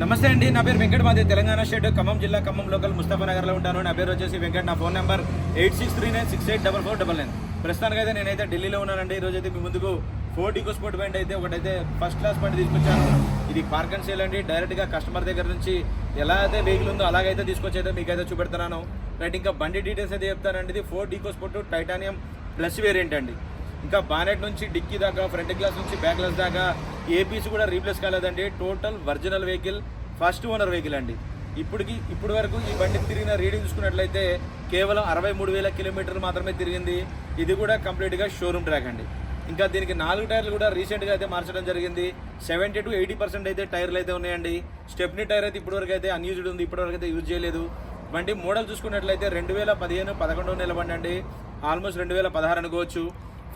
నమస్తే అండి నా పేరు వెంకట మాది తెలంగాణ స్టేట్ ఖమ్మం జిల్లా ఖమ్మం లోకల్ ముస్తాఫా నగర్లో ఉంటాను. నా పేరు వచ్చేసి వెంకట్ నా phone number eight six three nine six eight double four double nine. ప్రస్తుతానికైతే నేనైతే ఢిల్లీలో ఉన్నానండి. ఈరోజు అయితే మీ ముందుకు ఫోర్ డికో స్పోర్ట్ బ్యాండ్ అయితే ఒకటైతే ఫస్ట్ క్లాస్ బండి తీసుకొచ్చాను. ఇది పార్క్ అండ్ సేల్ అండి. డైరెక్ట్గా కస్టమర్ దగ్గర నుంచి ఎలా అయితే వెహికల్ ఉందో అలాగైతే తీసుకొచ్చి అయితే మీకైతే చూపెడతాను రైట్ ఇంకా బండి డీటెయిల్స్ అయితే చెప్తానండి. ఇది Ford EcoSport Titanium plus variant అండి. ఇంకా బానెట్ నుంచి డిక్కీ దాకా ఫ్రంట్ గ్లాస్ నుంచి బ్యాక్ గ్లాస్ దాకా ఏ పీస్ కూడా రీప్లేస్ కాలేదండి. Total original vehicle first owner vehicle అండి. ఇప్పటికి ఇప్పటి వరకు ఈ బండి తిరిగిన రీడింగ్ చూసుకున్నట్లయితే కేవలం అరవై మూడు వేల కిలోమీటర్లు మాత్రమే తిరిగింది. ఇది కూడా కంప్లీట్గా షోరూమ్ ట్రాక్ అండి. ఇంకా దీనికి నాలుగు టైర్లు కూడా రీసెంట్గా అయితే మార్చడం జరిగింది. సెవెంటీ టు ఎయిటీ పర్సెంట్ అయితే టైర్లు అయితే ఉన్నాయండి. స్టెప్నీ టైర్ అయితే ఇప్పటివరకు అయితే అన్యూజ్డ్ ఉంది. ఇప్పటివరకు అయితే యూజ్ చేయలేదు. బండి మోడల్ చూసుకున్నట్లయితే రెండు వేల పదిహేను పదకొండు నిలబండి అండి. ఆల్మోస్ట్ రెండు వేల పదహారు అనుకోవచ్చు.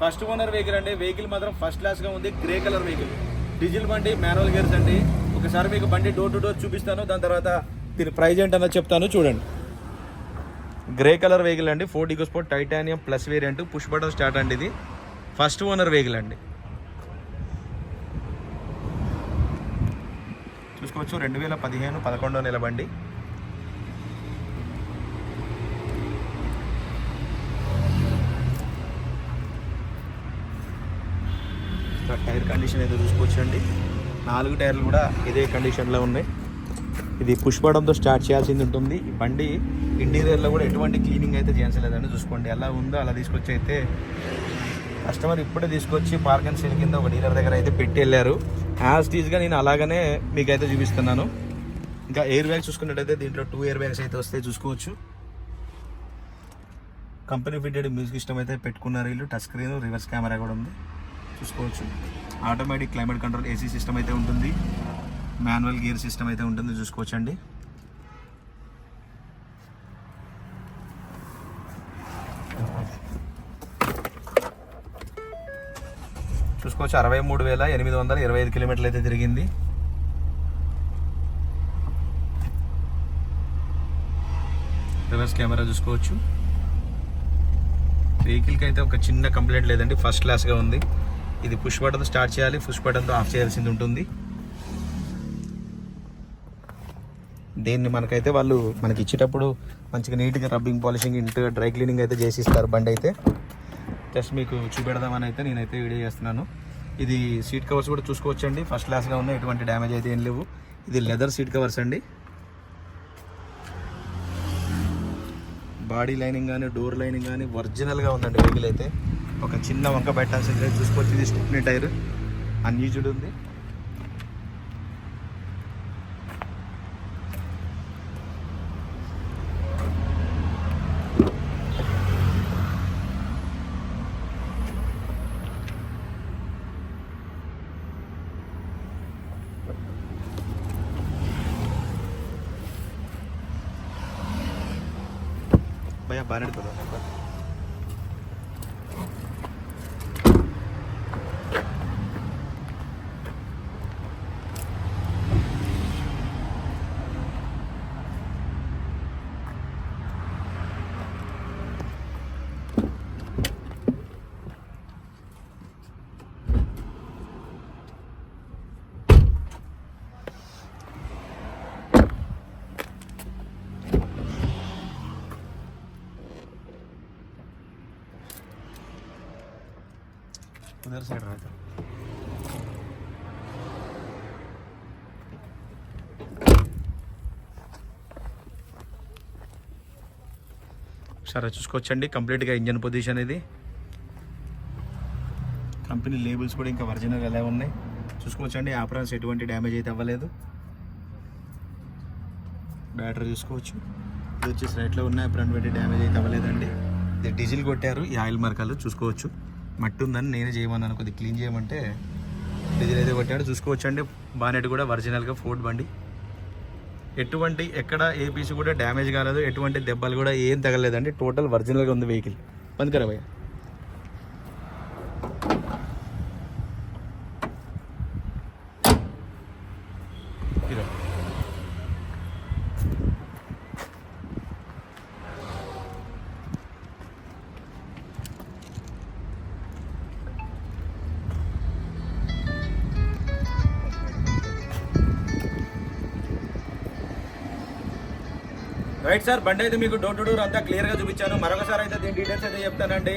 ఫస్ట్ ఓనర్ వెహికల్ అండి. వెహికల్ మాత్రం ఫస్ట్ క్లాస్గా ఉంది. గ్రే కలర్ వెహికల్ డీజిల్ బండి మాన్యువల్ గేర్స్ అండి. ఒకసారి మీకు బండి డోర్ టు డోర్ చూపిస్తాను. దాని తర్వాత దీని ప్రైజ్ ఏంటన్నది చెప్తాను. చూడండి. గ్రే కలర్ వెహికల్ అండి. Ford EcoSport Titanium plus variant push button start అండి ఇది. ఫస్ట్ ఓనర్ వెహికల్ అండి. చూసుకోవచ్చు. రెండు వేల పదిహేను పదకొండో నెల బండి ఇంకా టైర్ కండిషన్ ఏదో చూసుకోవచ్చు అండి నాలుగు టైర్లు కూడా ఇదే కండిషన్లో ఉన్నాయి. ఇది పుష్పడంతో స్టార్ట్ చేయాల్సింది ఉంటుంది. ఈ బండి ఇంటీరియర్లో కూడా ఎటువంటి క్లీనింగ్ అయితే చేయాల్సలేదండి చూసుకోండి ఎలా ఉందో అలా తీసుకొచ్చి అయితే కస్టమర్ ఇప్పుడే తీసుకొచ్చి పార్క్ అండ్ సేల్ కింద ఒక డీలర్ దగ్గర అయితే పెట్టి వెళ్ళారు. యాజ్ టీజ్గా నేను అలాగనే మీకైతే చూపిస్తున్నాను. ఇంకా ఎయిర్ బ్యాగ్స్ చూసుకున్నట్టయితే దీంట్లో టూ ఎయిర్ బ్యాగ్స్ అయితే వస్తాయి చూసుకోవచ్చు. కంపెనీ ఫిట్టెడ్ మ్యూజిక్ సిస్టమ్ అయితే పెట్టుకున్నారు వీళ్ళు. టచ్ స్క్రీన్ రివర్స్ కెమెరా కూడా ఉంది. చూసుకోవచ్చు. Automatic climate control AC system అయితే ఉంటుంది. మాన్యువల్ గేర్ సిస్టమ్ అయితే ఉంటుంది. చూసుకోవచ్చండి. చూసుకోవచ్చు. అరవై మూడు వేల ఎనిమిది వందల ఇరవై ఐదు కిలోమీటర్లు అయితే తిరిగింది. రివర్స్ కెమెరా చూసుకోవచ్చు. వెహికల్కి అయితే ఒక చిన్న కంప్లైంట్ లేదండి. ఫస్ట్ క్లాస్గా ఉంది. ఇది పుష్ బటన్తో స్టార్ట్ చేయాలి. పుష్ బటన్తో ఆఫ్ చేయాల్సింది ఉంటుంది. దీన్ని మనకైతే వాళ్ళు మనకి ఇచ్చేటప్పుడు మంచిగా నీట్గా రబ్బింగ్ పాలిషింగ్ ఇంటిగా డ్రై క్లీనింగ్ అయితే చేసి ఇస్తారు బండి అయితే. జస్ట్ మీకు చూపెడదామని అయితే నేనైతే వీడియో చేస్తున్నాను. ఇది సీట్ కవర్స్ కూడా చూసుకోవచ్చండి. ఫస్ట్ క్లాస్గా ఉన్నాయి ఎటువంటి డ్యామేజ్ అయితే ఏం లేవు. ఇది లెదర్ సీట్ కవర్స్ అండి. బాడీ లైనింగ్ కానీ డోర్ లైనింగ్ కానీ ఒరిజినల్గా ఉందండి వెహికల్ అయితే. ఒక చిన్న వంక పెట్టాల్సిందే చూసుకోవచ్చు. ఇది స్టిప్ని టైర్. అన్యూజుడ్ ఉంది. భయ బాగా నడుపుదా other Qué right సరే చూసుకోవచ్చండి. కంప్లీట్గా ఇంజన్ పొజిషన్ ఇది. కంపెనీ లేబుల్స్ కూడా ఇంకా ఒరిజినల్ ఎలా ఉన్నాయి. చూసుకోవచ్చండి. ఆపరాన్స్ ఎటువంటి డ్యామేజ్ అయితే అవ్వలేదు. బ్యాటరీ చూసుకోవచ్చు. ఇది వచ్చేసి రైట్లో ఉన్నాయి. ఫ్రంట్ పెట్టి డ్యామేజ్ అయితే అవ్వలేదండి. ఇది డీజిల్ కొట్టారు. ఈ ఆయిల్ మరకాలు చూసుకోవచ్చు. మట్టి ఉందని నేనే చేయమన్నాను. కొద్దిగా క్లీన్ చేయమంటే డీజిల్ అయితే కొట్టాడు. చూసుకోవచ్చండి. బానెట్ కూడా ఒరిజినల్గా ఫోర్డ్ బండి. ఎటువంటి ఎక్కడ ఏ పీస్ కూడా డ్యామేజ్ కాలేదు. ఎటువంటి దెబ్బలు కూడా ఏం తగలేదండి టోటల్ ఒరిజినల్గా ఉంది వెహికల్ బంద్కరా భయ్య రైట్ సార్ బండి అయితే మీకు డోర్ టు డోర్ అంతా క్లియర్గా చూపించాను. మరొకసారి అయితే దీని డీటెయిల్స్ అయితే చెప్తానండి.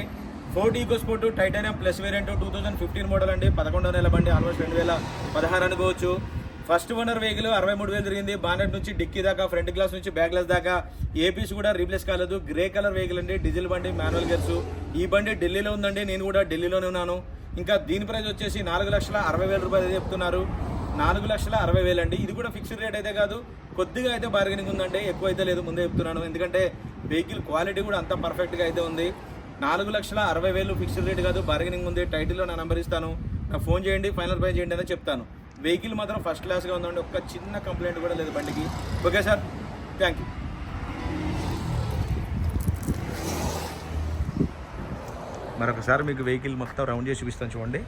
Ford EcoSport Titanium plus variant two thousand fifteen model అండి. పదకొండో నెల బండి ఆల్మోస్ట్ రెండు వేల పదహారు అనుకోవచ్చు. ఫస్ట్ ఓనర్ వెహికల్ అరవై మూడు వేలు తిరిగింది. బానెట్ నుంచి డిక్కీ దాకా ఫ్రంట్ గ్లాస్ నుంచి బ్యాక్ గ్లాస్ దాకా. ఏపీస్ కూడా రీప్లేస్ కాలేదు. గ్రే కలర్ వెహికల్ అండి. డీజిల్ బండి మాన్యువల్ గేర్స్ ఈ బండి ఢిల్లీలో ఉందండి. నేను కూడా ఢిల్లీలోనే ఉన్నాను. ఇంకా దీని ప్రైస్ వచ్చేసి నాలుగు లక్షల అరవై వేల రూపాయలు చెప్తున్నారు. నాలుగు లక్షల అరవై వేలు అండి ఇది కూడా ఫిక్స్డ్ రేట్ అయితే కాదు. కొద్దిగా అయితే బార్గెనింగ్ ఉందండి. ఎక్కువ అయితే లేదు ముందే చెప్తున్నాను. ఎందుకంటే వెహికల్ క్వాలిటీ కూడా అంత పర్ఫెక్ట్గా అయితే ఉంది. నాలుగు లక్షల అరవై వేలు ఫిక్స్డ్ రేట్ కాదు. బార్గెనింగ్ ఉంది. టైటిల్లో నా నెంబర్ ఇస్తాను. నాకు ఫోన్ చేయండి. ఫైనల్ పే చేయండి అనే చెప్తాను. వెహికల్ మాత్రం ఫస్ట్ క్లాస్గా ఉందండి. ఒక్క చిన్న కంప్లైంట్ కూడా లేదు బండికి. ఓకే సార్ థ్యాంక్ యూ మరొకసారి మీకు వెహికల్ మొత్తం రౌండ్ చేసి చూపిస్తాను చూడండి.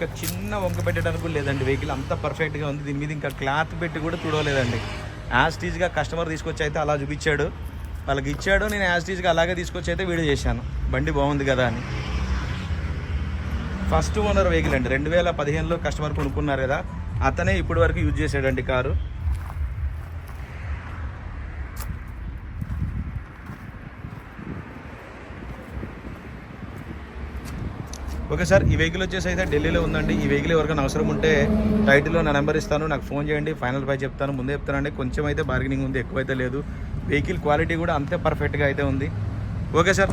ఇంకా చిన్న వంక పెట్టడానికి లేదండి. వెహికల్ అంత పర్ఫెక్ట్గా ఉంది. దీని మీద ఇంకా క్లాత్ పెట్టి కూడా చూడలేదండి యాజ్ టీజ్గా కస్టమర్ తీసుకొచ్చి అయితే అలా చూపించాడు. వాళ్ళకి ఇచ్చాడు. నేను యాజ్ టీజ్గా అలాగే తీసుకొచ్చి అయితే వీడియో చేశాను. బండి బాగుంది కదా అని. ఫస్ట్ ఓనర్ వెహికల్ అండి. రెండు వేల పదిహేనులో కస్టమర్ కొనుక్కున్నారు కదా. అతనే ఇప్పటి వరకు యూజ్ చేశాడండి కారు. ఓకే సార్ ఈ వెహికల్ వచ్చేసి అయితే ఢిల్లీలో ఉందండి. ఈ వెహికల్ ఎవరికైనా అవసరం ఉంటే టైటిల్లో నా నెంబర్ ఇస్తాను. నాకు ఫోన్ చేయండి ఫైనల్ పై చెప్తాను. ముందే చెప్తానండి కొంచెం అయితే బార్గెనింగ్ ఉంది ఎక్కువైతే లేదు. వెహికల్ క్వాలిటీ కూడా అంతే పర్ఫెక్ట్గా అయితే ఉంది. Okay sir.